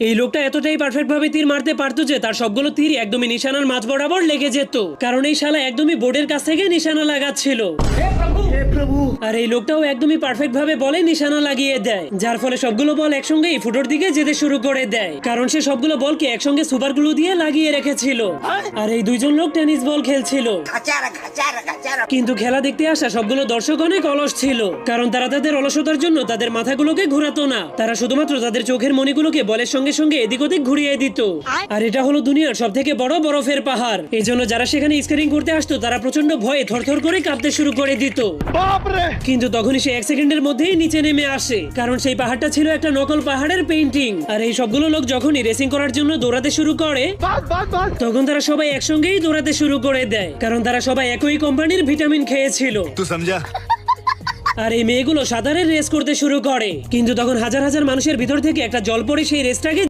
এই লোকটা এতটাই পারফেক্ট ভাবে তীর মারতে পারতো যে তার সবগুলো তীর একদমই নিশানার মাঝ বরাবর লেগে যেত। কারণ এই শালা একদমই বোর্ডের কাছ থেকে নিশানা লাগাচ্ছিল। আর এই লোকটাও একদমই পারফেক্ট ভাবে বলে নিশানা লাগিয়ে দেয় যার ফলে সবগুলো বল একসঙ্গেই ফুটোর দিকে যেতে শুরু করে দেয় কারণ সে সবগুলো বলকে একসঙ্গে সুপার গ্লু দিয়ে লাগিয়ে রেখেছিল। আর এই দুইজন লোক টেনিস বল খেলছিল. কিন্তু খেলা দেখতে আসা সবগুলো দর্শক অনেক অলস ছিল কারণ তারা তাদের অলসতার জন্য তাদের মাথাগুলোকে ঘোরাতো না। তারা শুধুমাত্র তাদের চোখের মণিগুলোকে বলের সঙ্গে সঙ্গে এদিক ওদিক ঘুরিয়ে দিত। আর এটা হলো দুনিয়ার সব থেকে বড় বরফের পাহাড়। এই জন্য যারা সেখানে স্কেটিং করতে আসতো তারা প্রচণ্ড ভয়ে থরথর করে কাঁপতে শুরু করে দিত। কিন্তু তখনই সে এক সেকেন্ডের মধ্যেই নিচে নেমে আসে। কারণ সেই পাহাড়টা ছিল একটা নকল পাহাড়ের পেইন্টিং আর এই সবগুলো লোক যখনই রেসিং করার জন্য দৌড়াতে শুরু করে তখন তারা সবাই একসঙ্গেই দৌড়াতে শুরু করে দেয়। কারণ তারা সবাই একই কোম্পানির ভিটামিন খেয়েছিল। আর এই মেয়েগুলো সাঁতারের রেস করতে শুরু করে। কিন্তু তখন হাজার হাজার মানুষের ভিতর থেকে একটা জল পড়ে সেই রেসটাকে